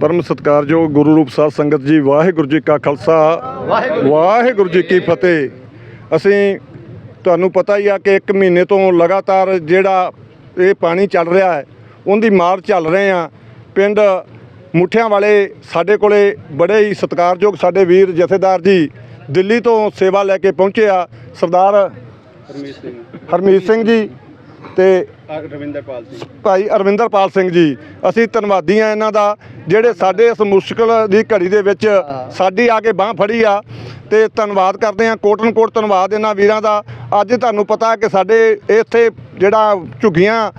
ਪਰਮ ਸਤਿਕਾਰਯੋਗ ਗੁਰੂ ਰੂਪ ਸਾਧ ਸੰਗਤ ਜੀ ਵਾਹਿਗੁਰੂ ਜੀ ਕਾ ਖਾਲਸਾ। ਵਾਹਿਗੁਰੂ ਜੀ ਕੀ ਫਤਿਹ। ਅਸੀਂ ਤੁਹਾਨੂੰ ਪਤਾ ਹੀ ਆ ਕਿ ਇੱਕ ਮਹੀਨੇ ਤੋਂ ਲਗਾਤਾਰ ਜਿਹੜਾ ਇਹ ਪਾਣੀ ਚੱਲ ਰਿਹਾ ਹੈ ਉਹਦੀ ਮਾਰ ਚੱਲ ਰਹੇ ਆ। ਪਿੰਡ ਮੁੱਠਿਆਂ ਵਾਲੇ ਸਾਡੇ ਕੋਲੇ ਬੜੇ ਹੀ ਸਤਿਕਾਰਯੋਗ ਸਾਡੇ ਵੀਰ ਜਥੇਦਾਰ ਜੀ ਦਿੱਲੀ ਤੋਂ ਸੇਵਾ ਲੈ ਕੇ ਪਹੁੰਚੇ ਆ ਸਰਦਾਰ ਹਰਮੀਤ ਸਿੰਘ। ਹਰਮੀਤ ਸਿੰਘ ਜੀ। ਤੇ ਰਵਿੰਦਰਪਾਲ ਸਿੰਘ। ਭਾਈ ਅਰਵਿੰਦਰਪਾਲ ਸਿੰਘ ਜੀ ਅਸੀਂ ਧੰਨਵਾਦੀ ਆ ਇਹਨਾਂ ਦਾ ਜਿਹੜੇ ਸਾਡੇ ਇਸ ਮੁਸ਼ਕਲ ਦੀ ਘੜੀ ਦੇ ਵਿੱਚ ਸਾਡੀ ਆ ਕੇ ਬਾਹ ਫੜੀ ਆ। ਤੇ ਧੰਨਵਾਦ ਕਰਦੇ ਆ ਕੋਟਨ ਕੋਟ ਧੰਨਵਾਦ ਇਹਨਾਂ ਵੀਰਾਂ ਦਾ। ਅੱਜ ਤੁਹਾਨੂੰ ਪਤਾ ਕਿ ਸਾਡੇ ਇੱਥੇ ਜਿਹੜਾ ਝੁੱਗੀਆਂ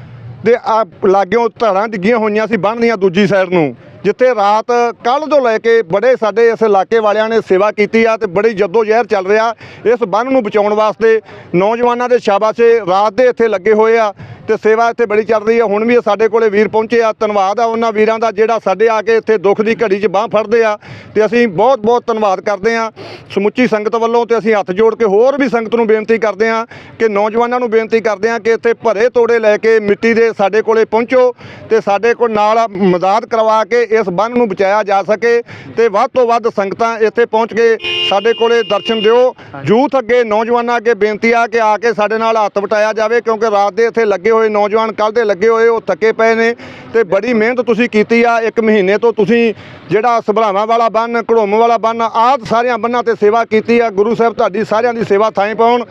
ਦੇ ਆ ਲਾਗਿਓਂ ਧੜਾਂ ਡਿੱਗੀਆਂ ਹੋਈਆਂ ਸੀ ਦੀਆਂ ਦੂਜੀ ਸਾਈਡ ਨੂੰ। ਜਿੱਥੇ ਰਾਤ ਕੱਲ ਤੋਂ ਲੈ ਕੇ ਬੜੇ ਸਾਡੇ ਇਸ ਇਲਾਕੇ ਵਾਲਿਆਂ ਨੇ ਸੇਵਾ ਕੀਤੀ ਆ ਤੇ ਬੜੀ ਜੱਦੋ ਜ਼ਹਿਰ ਚੱਲ ਰਿਹਾ ਇਸ ਬੰਨ ਨੂੰ ਬਚਾਉਣ ਵਾਸਤੇ। ਨੌਜਵਾਨਾਂ ਦੇ ਸ਼ਾਬਾਸ਼ੇ, ਰਾਤ ਦੇ ਇੱਥੇ ਲੱਗੇ ਹੋਏ ਆ। ਤੇ ਸੇਵਾ ਇੱਥੇ ਬੜੀ ਚੱਲ ਰਹੀ ਹੈ। ਹੁਣ ਵੀ ਸਾਡੇ ਕੋਲੇ ਵੀਰ ਪਹੁੰਚੇ ਆ। ਧੰਨਵਾਦ ਆ ਉਹਨਾਂ ਵੀਰਾਂ ਦਾ ਜਿਹੜਾ ਸਾਡੇ ਆ ਕੇ ਇੱਥੇ ਦੁੱਖ ਦੀ ਘੜੀ 'ਚ ਬਾਹ ਫੜਦੇ ਆ। ਤੇ ਅਸੀਂ ਬਹੁਤ ਬਹੁਤ ਧੰਨਵਾਦ ਕਰਦੇ ਆ ਸਮੁੱਚੀ ਸੰਗਤ ਵੱਲੋਂ ਤੇ ਅਸੀਂ ਹੱਥ ਜੋੜ ਕੇ ਹੋਰ ਵੀ ਸੰਗਤ ਨੂੰ ਬੇਨਤੀ ਕਰਦੇ ਆ ਕਿ ਨੌਜਵਾਨਾਂ ਨੂੰ ਬੇਨਤੀ ਕਰਦੇ ਆ ਕਿ ਇੱਥੇ ਭਰੇ ਤੋੜੇ ਲੈ ਕੇ ਮਿੱਟੀ ਦੇ ਸਾਡੇ ਕੋਲੇ ਪਹੁੰਚੋ ਤੇ ਸਾਡੇ ਕੋਲ ਨਾਲ ਮਦਦ ਕਰਵਾ ਕੇ ਇਸ ਬੰਨ ਨੂੰ ਬਚਾਇਆ ਜਾ ਸਕੇ ਤੇ ਵੱਧ ਤੋਂ ਵੱਧ ਸੰਗਤਾਂ ਇੱਥੇ ਪਹੁੰਚ ਕੇ ਸਾਡੇ ਕੋਲੇ ਦਰਸ਼ਨ ਦਿਓ। ਯੂਥ ਅੱਗੇ ਨੌਜਵਾਨਾਂ ਅੱਗੇ ਬੇਨਤੀ ਆ ਕਿ ਆ ਕੇ ਸਾਡੇ ਨਾਲ ਹੱਥ ਵਟਾਇਆ ਜਾਵੇ ਕਿਉਂਕਿ ਰਾਤ ਦੇ ਇੱਥੇ ਲੱਗੇ ਹੋਏ ਨੌਜਵਾਨ ਕੱਲ ਦੇ ਲੱਗੇ ਹੋਏ ਉਹ ਥੱਕੇ ਪਏ ਨੇ। ਤੇ ਬੜੀ ਮਿਹਨਤ ਤੁਸੀਂ ਕੀਤੀ ਆ ਇੱਕ ਮਹੀਨੇ ਤੋਂ ਤੁਸੀਂ ਜਿਹੜਾ ਸਭਲਾਵਾਂ ਵਾਲਾ ਬੰਨ ਘੜੋਮ ਵਾਲਾ ਬੰਨ ਆਹ ਸਾਰਿਆਂ ਬੰਨਾਂ ਤੇ ਸੇਵਾ ਕੀਤੀ ਆ। ਗੁਰੂ ਸਾਹਿਬ ਤੁਹਾਡੀ ਸਾਰਿਆਂ ਦੀ ਸੇਵਾ ਥਾਂ ਪਾਉਣ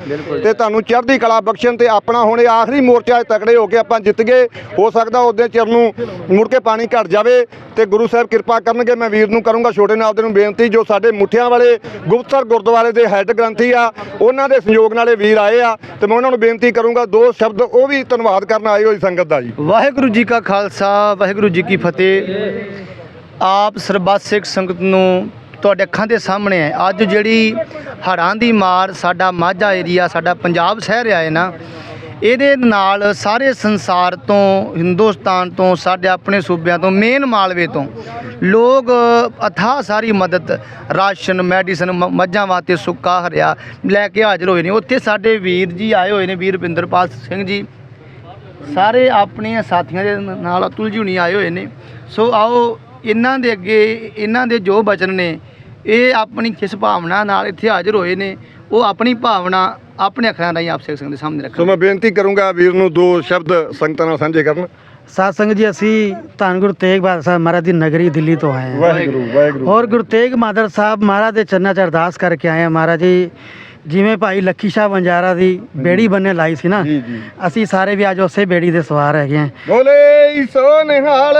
ਤੇ ਤੁਹਾਨੂੰ ਚੜ੍ਹਦੀ ਕਲਾ ਬਖਸ਼ਣ ਤੇ ਆਪਣਾ ਹੁਣ ਇਹ ਆਖਰੀ ਮੋਰਚਾ ਤਕੜੇ ਹੋ ਕੇ ਆਪਾਂ ਜਿੱਤ ਗਏ। ਹੋ ਸਕਦਾ ਉਹਦੇ ਚਿਰ ਨੂੰ ਮੁੜ ਕੇ ਪਾਣੀ ਘਟ ਜਾਵੇ ਤੇ ਗੁਰੂ ਸਾਹਿਬ ਕਿਰਪਾ ਕਰਨਗੇ। ਮੈਂ ਵੀਰ ਨੂੰ ਕਰੂੰਗਾ ਛੋਟੇ ਨਾਲ ਦੇ ਨੂੰ ਬੇਨਤੀ ਜੋ ਸਾਡੇ ਮੁੱਠਿਆਂ ਵਾਲੇ ਗੁਪਤਸਰ ਗੁਰਦੁਆਰੇ ਦੇ ਹੈੱਡ ਗ੍ਰੰਥੀ ਆ ਉਹਨਾਂ ਦੇ ਸੰਯੋਗ ਨਾਲੇ ਵੀਰ ਆਏ ਆ ਤੇ ਮੈਂ ਉਹਨਾਂ ਨੂੰ ਬੇਨਤੀ ਕਰੂੰਗਾ ਦੋ ਸ਼ਬਦ ਉਹ ਵੀ ਧੰਨਵਾਦ ਕਰਨ ਆਏ ਹੋਈ ਸੰਗਤ ਦਾ ਜੀ। ਵਾਹਿਗੁਰੂ ਜੀ ਕਾ ਖਾਲਸਾ ਵਾਹਿਗੁਰੂ ਜੀ ਕੀ ਫਤਿਹ। ਆਪ ਸਰਬੱਤ ਸਿੱਖ ਸੰਗਤ ਨੂੰ ਤੁਹਾਡੇ ਅੱਖਾਂ ਦੇ ਸਾਹਮਣੇ ਹੈ। ਅੱਜ ਜਿਹੜੀ ਹੜ੍ਹਾਂ ਦੀ ਮਾਰ ਸਾਡਾ ਮਾਝਾ ਏਰੀਆ, ਸਾਡਾ ਪੰਜਾਬ ਸ਼ਹਿਰ ਆਏ ਨਾ, ਇਹਦੇ ਨਾਲ ਸਾਰੇ ਸੰਸਾਰ ਤੋਂ, ਹਿੰਦੁਸਤਾਨ ਤੋਂ, ਸਾਡੇ ਆਪਣੇ ਸੂਬਿਆਂ ਤੋਂ, ਮੇਨ ਮਾਲਵੇ ਤੋਂ ਲੋਕ ਅਥਾਹ ਸਾਰੀ ਮਦਦ, ਰਾਸ਼ਨ, ਮੈਡੀਸਨ, ਮ- ਮੱਝਾਂ ਵਾਸਤੇ ਸੁੱਕਾ ਹਰਿਆ ਲੈ ਕੇ ਹਾਜ਼ਰ ਹੋਏ ਨੇ। ਉੱਥੇ ਸਾਡੇ ਵੀਰ ਜੀ ਆਏ ਹੋਏ ਨੇ ਵੀਰ ਰਵਿੰਦਰਪਾਲ ਸਿੰਘ ਜੀ। ਸਾਰੇ ਆਪਣੇ ਸਾਥੀਆਂ ਦੇ ਨਾਲ ਅਤੁਲ ਜੀ ਹੁਣੀ ਆਏ ਹੋਏ ਨੇ। ਸੋ ਆਓ ਇਹਨਾਂ ਦੇ ਅੱਗੇ ਇਹਨਾਂ ਦੇ ਜੋ ਬਚਨ ਨੇ ਇਹ ਆਪਣੀ ਜਿਸ ਭਾਵਨਾ ਨਾਲ ਇੱਥੇ ਹਾਜ਼ਰ ਹੋਏ ਨੇ ਉਹ ਆਪਣੀ ਭਾਵਨਾ ਆਪਣੇ ਅੱਖਰਾਂ ਰਾਹੀਂ ਆਪ ਸਿੱਖ ਸੰਗਤ ਦੇ ਸਾਹਮਣੇ ਸੋ ਰੱਖਣ ਮੈਂ ਬੇਨਤੀ ਕਰੂੰਗਾ ਵੀਰ ਨੂੰ ਦੋ ਸ਼ਬਦ ਸੰਗਤਾਂ ਨਾਲ ਸਾਂਝੇ ਕਰਨ। ਸਾਧ ਸੰਗਤ ਜੀ ਅਸੀਂ ਧੰਨ ਗੁਰੂ ਤੇਗ ਬਹਾਦਰ ਸਾਹਿਬ ਮਹਾਰਾਜ ਦੀ ਨਗਰੀ ਦਿੱਲੀ ਤੋਂ ਆਏ ਹਾਂ। ਵਾਹਿਗੁਰੂ ਵਾਹਿਗੁਰੂ। ਔਰ ਗੁਰੂ ਤੇਗ ਬਹਾਦਰ ਸਾਹਿਬ ਮਹਾਰਾਜ ਦੇ ਚਰਨਾਂ 'ਚ ਅਰਦਾਸ ਕਰਕੇ ਆਏ ਹਾਂ ਮਹਾਰਾਜ ਜੀ। ਜਿਵੇਂ ਭਾਈ ਲੱਖੀ ਸ਼ਾਹ ਵੰਜਾਰਾ ਦੀ ਬੇੜੀ ਬੰਨੇ ਲਾਈ ਸੀ ਨਾ ਜੀ ਜੀ। ਅਸੀਂ ਸਾਰੇ ਵੀ ਅੱਜ ਉਸੇ ਬੇੜੀ ਦੇ ਸਵਾਰ ਹੈਗੇ ਹਾਂ। ਬੋਲੇ ਸੋ ਨਿਹਾਲ।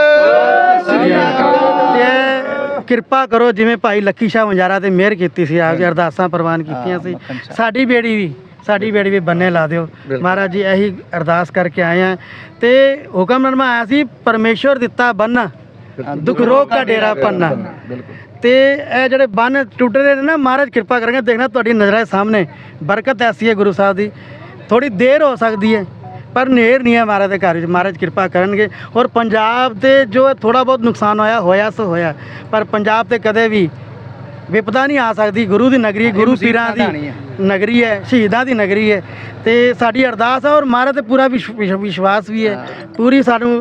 ਤੇ ਕਿਰਪਾ ਕਰੋ ਜਿਵੇਂ ਭਾਈ ਲੱਖੀ ਸ਼ਾਹ ਵੰਜਾਰਾ ਤੇ ਮਿਹਰ ਕੀਤੀ ਸੀ ਆਪ ਜੀ ਅਰਦਾਸਾਂ ਪ੍ਰਵਾਨ ਕੀਤੀਆਂ ਸੀ। ਸਾਡੀ ਬੇੜੀ ਵੀ ਸਾਡੀ ਬੇੜੀ ਵੀ ਬੰਨੇ ਲਾ ਦਿਓ। ਮਹਾਰਾਜ ਜੀ ਇਹੀ ਅਰਦਾਸ ਕਰਕੇ ਆਏ ਆ ਤੇ ਹੁਕਮਨਾਮਾ ਆਇਆ ਸੀ ਪਰਮੇਸ਼ਵਰ ਦਿੱਤਾ ਬੰਨ। ਦੁੱਖ ਰੋਗ ਦਾ ਡੇਰਾ ਪੰਨਾ ਤੇ ਇਹ ਜਿਹੜੇ ਬੰਨ ਟੁੱਟ ਰਹੇ ਨੇ ਨਾ ਮਹਾਰਾਜ ਕਿਰਪਾ ਕਰਾਂਗੇ ਦੇਖਣਾ ਤੁਹਾਡੀ ਨਜ਼ਰਾਂ ਦੇ ਸਾਹਮਣੇ। ਬਰਕਤ ਐਸੀ ਹੈ ਗੁਰੂ ਸਾਹਿਬ ਦੀ। ਥੋੜੀ ਦੇਰ ਹੋ ਸਕਦੀ ਹੈ ਪਰ ਨੇਰ ਨਹੀਂ ਹੈ ਮਹਾਰਾਜ ਦੇ ਘਰ ਵਿੱਚ। ਮਹਾਰਾਜ ਕਿਰਪਾ ਕਰਨਗੇ। ਔਰ ਪੰਜਾਬ ਤੇ ਜੋ ਥੋੜਾ ਬਹੁਤ ਨੁਕਸਾਨ ਹੋਇਆ ਹੋਇਆ ਸੋ ਹੋਇਆ। ਪਰ ਪੰਜਾਬ ਤੇ ਕਦੇ ਵੀ ਵਿਪਦਾ ਨਹੀਂ ਆ ਸਕਦੀ। ਗੁਰੂ ਦੀ ਨਗਰੀ ਗੁਰੂ ਪੀਰਾਂ ਦੀ ਨਗਰੀ ਹੈ ਸ਼ਹੀਦਾਂ ਦੀ ਨਗਰੀ ਹੈ। ਤੇ ਸਾਡੀ ਅਰਦਾਸ ਹੈ ਔਰ ਮਹਾਰਾਜ ਤੇ ਪੂਰਾ ਵਿਸ਼- ਵਿਸ਼- ਵਿਸ਼ਵਾਸ ਵੀ ਹੈ। ਪੂਰੀ ਸਾਨੂੰ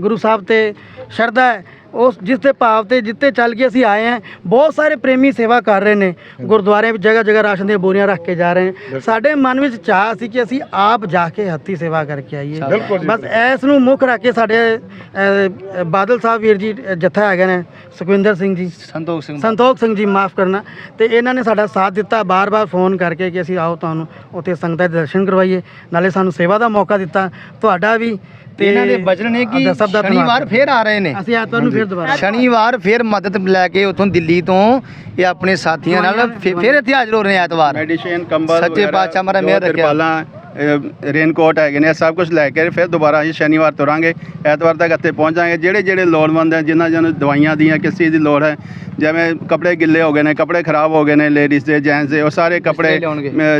ਗੁਰੂ ਸਾਹਿਬ ਤੇ ਸ਼ਰਧਾ ਹੈ। ਉਸ ਜਿਸ ਦੇ ਭਾਵ ਤੇ ਜਿੱਤੇ ਚੱਲ ਕੇ ਅਸੀਂ ਆਏ ਹਾਂ ਬਹੁਤ ਸਾਰੇ ਪ੍ਰੇਮੀ ਸੇਵਾ ਕਰ ਰਹੇ ਨੇ। ਗੁਰਦੁਆਰੇ ਵਿੱਚ ਜਗ੍ਹਾ ਜਗ੍ਹਾ ਰਾਸ਼ਨ ਦੀਆਂ ਬੋਰੀਆਂ ਰੱਖ ਕੇ ਜਾ ਰਹੇ ਨੇ ਸਾਡੇ ਮਨ ਵਿੱਚ ਚਾਹ ਸੀ ਕਿ ਅਸੀਂ ਆਪ ਜਾ ਕੇ ਹੱਥੀ ਸੇਵਾ ਕਰਕੇ ਆਈਏ। ਬਸ ਇਸ ਨੂੰ ਮੁੱਖ ਰੱਖ ਕੇ ਸਾਡੇ ਅ, ਬਾਦਲ ਸਾਹਿਬ ਵੀਰ ਜੀ ਅ, ਜੱਥਾ ਹੈਗੇ ਨੇ ਸੁਖਵਿੰਦਰ ਸਿੰਘ ਜੀ। ਸੰਤੋਖ ਸਿੰਘ। ਸੰਤੋਖ ਸਿੰਘ ਜੀ ਮਾਫ ਕਰਨਾ। ਤੇ ਇਹਨਾਂ ਨੇ ਸਾਡਾ ਸਾਥ ਦਿੱਤਾ ਬਾਰ-ਬਾਰ ਫੋਨ ਕਰਕੇ ਕਿ ਅਸੀਂ ਆਓ ਤੁਹਾਨੂੰ ਉੱਥੇ ਸੰਗਤਾਂ ਦੇ ਦਰਸ਼ਨ ਕਰਵਾਈਏ। ਨਾਲੇ ਸਾਨੂੰ ਸੇਵਾ ਦਾ ਮੌਕਾ ਦਿੱਤਾ। ਤੁਹਾਡਾ ਵੀ ਤੇ ਇਹਨਾਂ ਦੇ ਬਚਨ ਨੇ ਕਿ ਸ਼ਨੀਵਾਰ ਫੇਰ ਆ ਰਹੇ ਨੇ। ਅਸੀਂ ਐਤਵਾਰ ਨੂੰ ਫਿਰ ਦੁਬਾਰਾ। ਸ਼ਨੀਵਾਰ ਫੇਰ ਮਦਦ ਲੈ ਕੇ ਉਥੋਂ ਦਿੱਲੀ ਤੋਂ ਇਹ ਆਪਣੇ ਸਾਥੀਆਂ ਨਾਲ ਫੇਰ ਇੱਥੇ ਹਾਜ਼ਰ ਹੋ ਰਹੇ ਨੇ ਐਤਵਾਰ। ਮੈਡੀਸਨ ਕੰਬਲ ਸੱਚੇ ਪਾਤਸ਼ਾਹ ਮਹਾਰਾਜ ਜੋ ਮਿਹਰ ਰੱਖਿਆ। ਰੇਨਕੋਟ ਹੈਗੇ ਨੇ ਸਭ ਕੁਝ ਲੈ ਕੇ ਫਿਰ ਦੁਬਾਰਾ ਅਸੀਂ ਸ਼ਨੀਵਾਰ ਤੁਰਾਂਗੇ ਐਤਵਾਰ ਤੱਕ ਇੱਥੇ ਪਹੁੰਚ ਜਾਵਾਂਗੇ। ਜਿਹੜੇ ਜਿਹੜੇ ਲੋੜਵੰਦ ਹੈ ਜਿਨ੍ਹਾਂ ਜਿਹਨੂੰ ਦਵਾਈਆਂ ਦੀਆਂ ਕਿਸੇ ਚੀਜ਼ ਦੀ ਲੋੜ ਹੈ ਜਿਵੇਂ ਕੱਪੜੇ ਗਿੱਲੇ ਹੋ ਗਏ ਨੇ ਕੱਪੜੇ ਖਰਾਬ ਹੋ ਗਏ ਨੇ ਲੇਡੀਜ਼ ਦੇ ਜੈਂਟਸ ਦੇ ਉਹ ਸਾਰੇ ਕੱਪੜੇ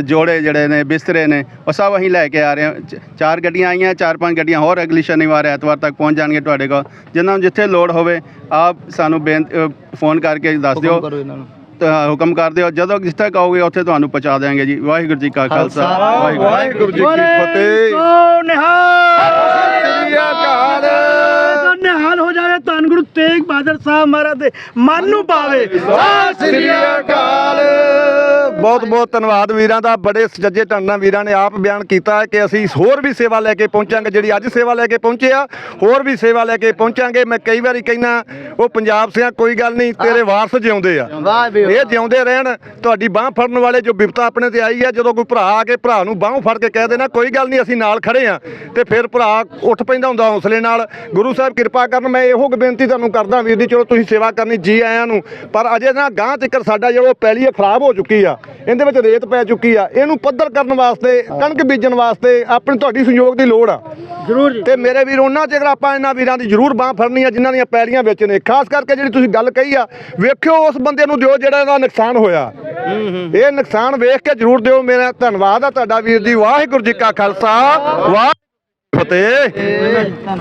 ਜੋੜੇ ਜਿਹੜੇ ਨੇ ਬਿਸਤਰੇ ਨੇ ਉਹ ਸਭ ਅਸੀਂ ਲੈ ਕੇ ਆ ਰਹੇ ਹਾਂ। ਚਾਰ ਗੱਡੀਆਂ ਆਈਆਂ ਚਾਰ ਪੰਜ ਗੱਡੀਆਂ ਹੋਰ ਅਗਲੀ ਸ਼ਨੀਵਾਰ ਐਤਵਾਰ ਤੱਕ ਪਹੁੰਚ ਜਾਣਗੇ ਤੁਹਾਡੇ ਕੋਲ। ਜਿਨ੍ਹਾਂ ਨੂੰ ਜਿੱਥੇ ਲੋੜ ਹੋਵੇ ਆਪ ਸਾਨੂੰ ਫੋਨ ਕਰਕੇ ਦੱਸ ਦਿਓ। ਨੂੰ। ਤਾਂ ਹੁਕਮ ਕਰ ਦਿਓ ਜਦੋਂ ਜਿੱਥੇ ਕਹੋਗੇ ਉੱਥੇ ਤੁਹਾਨੂੰ ਪਹੁੰਚਾ ਦੇਵਾਂਗੇ ਜੀ। ਵਾਹਿਗੁਰੂ ਜੀ ਕਾ ਖਾਲਸਾ। ਵਾਹਿਗੁਰੂ ਵਾਹਿਗੁਰੂ ਜੀ ਕੀ ਫਤਿਹ। ਸੋ ਨਿਹਾਲ। ਸ੍ਰੀ ਅਕਾਲ। ਮਾਦਰ ਸਾਹਿਬ ਮਹਾਰਾਜ ਦੇ ਮਨ ਨੂੰ ਪਾਵੇ। ਸਤਿ ਸ੍ਰੀ ਅਕਾਲ। ਬਹੁਤ ਬਹੁਤ ਧੰਨਵਾਦ ਵੀਰਾਂ ਦਾ। ਬੜੇ ਸੱਜੇ ਢੰਗ ਨਾਲ ਵੀਰਾਂ ਨੇ ਆਪ ਬਿਆਨ ਕੀਤਾ ਕਿ ਅਸੀਂ ਹੋਰ ਵੀ ਸੇਵਾ ਲੈ ਕੇ ਪਹੁੰਚਾਂਗੇ। ਜਿਹੜੀ ਅੱਜ ਸੇਵਾ ਲੈ ਕੇ ਪਹੁੰਚੇ ਆ ਹੋਰ ਵੀ ਸੇਵਾ ਲੈ ਕੇ ਪਹੁੰਚਾਂਗੇ। ਮੈਂ ਕਈ ਵਾਰੀ ਕਹਿਣਾ ਉਹ ਪੰਜਾਬ ਸਿਆਂ ਕੋਈ ਗੱਲ ਨਹੀਂ ਤੇਰੇ ਵਾਰਸ ਜਿਉਂਦੇ ਆ। ਇਹ ਜਿਉਂਦੇ ਰਹਿਣ ਤੁਹਾਡੀ ਬਾਹ ਫੜਨ ਵਾਲੇ ਜੋ ਵਿਪਤਾ ਆਪਣੇ ਤੇ ਆਈ ਹੈ ਜਦੋਂ ਕੋਈ ਭਰਾ ਆ ਕੇ ਭਰਾ ਨੂੰ ਬਾਹ ਫੜ ਕੇ ਕਹਿ ਦੇਣਾ ਕੋਈ ਗੱਲ ਨਹੀਂ ਅਸੀਂ ਨਾਲ ਖੜੇ ਆ। ਤੇ ਫਿਰ ਭਰਾ ਉੱਠ ਪੈਂਦਾ ਹੁੰਦਾ ਹੌਸਲੇ ਨਾਲ। ਗੁਰੂ ਸਾਹਿਬ ਕਿਰਪਾ ਕਰਨ ਮੈਂ ਇਹੋ ਬੇਨਤੀ ਤੁਹਾਨੂੰ ਕਰਦਾ ਵੀਰ ਜੀ ਚਲੋ ਤੁਸੀਂ ਸੇਵਾ ਕਰਨੀ ਜੀ ਆਇਆਂ ਨੂੰ। ਪਰ ਅਜੇ ਨਾ ਗਾਂ ਤੱਕ ਸਾਡਾ ਜਿਹੜਾ ਪੈਲੀ ਹੈ ਖਰਾਬ ਹੋ ਚੁੱਕੀ ਆ। ਇਹਦੇ ਵਿੱਚ ਰੇਤ ਪੈ ਚੁੱਕੀ ਆ। ਇਹਨੂੰ ਪੱਧਰ ਕਰਨ ਵਾਸਤੇ ਕਣਕ ਬੀਜਣ ਵਾਸਤੇ ਆਪਣੀ ਤੁਹਾਡੀ ਸਹਿਯੋਗ ਦੀ ਲੋੜ ਆ। ਜਰੂਰ ਜੀ। ਤੇ ਮੇਰੇ ਵੀਰ ਉਹਨਾਂ ਚ ਅਗਰ ਆਪਾਂ ਇਹਨਾਂ ਵੀਰਾਂ ਦੀ ਜ਼ਰੂਰ ਬਾਹ ਫੜਨੀ ਆ ਜਿਨ੍ਹਾਂ ਦੀਆਂ ਪੈਲੀਆਂ ਵਿੱਚ ਨੇ। ਖਾਸ ਕਰਕੇ ਜਿਹੜੀ ਤੁਸੀਂ ਗੱਲ ਕਹੀ ਆ ਵੇਖਿਓ ਉਸ ਬੰਦੇ ਨੂੰ ਦਿਓ ਜਿਹੜਾ ਇਹਦਾ ਨੁਕਸਾਨ ਹੋਇਆ। ਇਹ ਨੁਕਸਾਨ ਵੇਖ ਕੇ ਜ਼ਰੂਰ ਦਿਓ। ਮੇਰਾ ਧੰਨਵਾਦ ਆ ਤੁਹਾਡਾ ਵੀਰ ਜੀ। ਵਾਹਿਗੁਰੂ ਜੀ ਕਾ ਖਾਲਸਾ। ਵਾਹਿਗੁਰੂ ਫਤਿਹ।